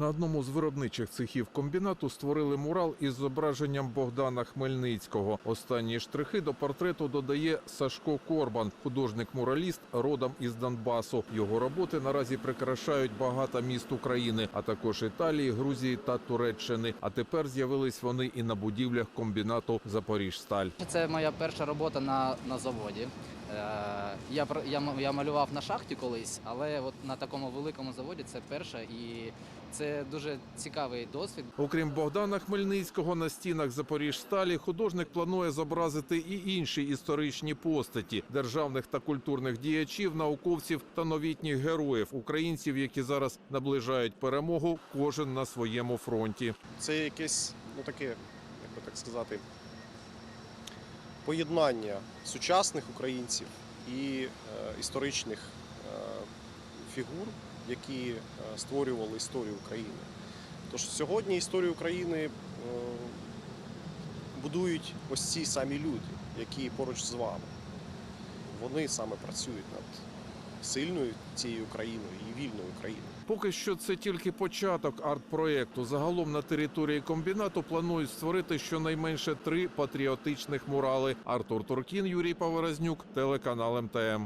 На одному з виробничих цехів комбінату створили мурал із зображенням Богдана Хмельницького. Останні штрихи до портрету додає Сашко Корбан, художник-мураліст родом із Донбасу. Його роботи наразі прикрашають багато міст України, а також Італії, Грузії та Туреччини. А тепер з'явились вони і на будівлях комбінату Запоріжсталь. Це моя перша робота на, на заводі. Е, я, я, я малював на шахті колись, але от на такому великому заводі це перша і це дуже цікавий досвід. Окрім Богдана Хмельницького, на стінах Запоріжсталі художник планує зобразити і інші історичні постаті державних та культурних діячів, науковців та новітніх героїв, українців, які зараз наближають перемогу, кожен на своєму фронті. Це якесь, ну таке, як би так сказати, поєднання сучасних українців і е, історичних е, фігур, які е, створювали історію України. Тож сьогодні історію України будують ось ці самі люди, які поруч з вами. Вони саме працюють над сильною цією країною і вільною країною. Поки що це тільки початок арт-проекту. Загалом на території комбінату планують створити щонайменше три патріотичних мурали. Артур Туркін, Юрій Паворазнюк, телеканал МТМ.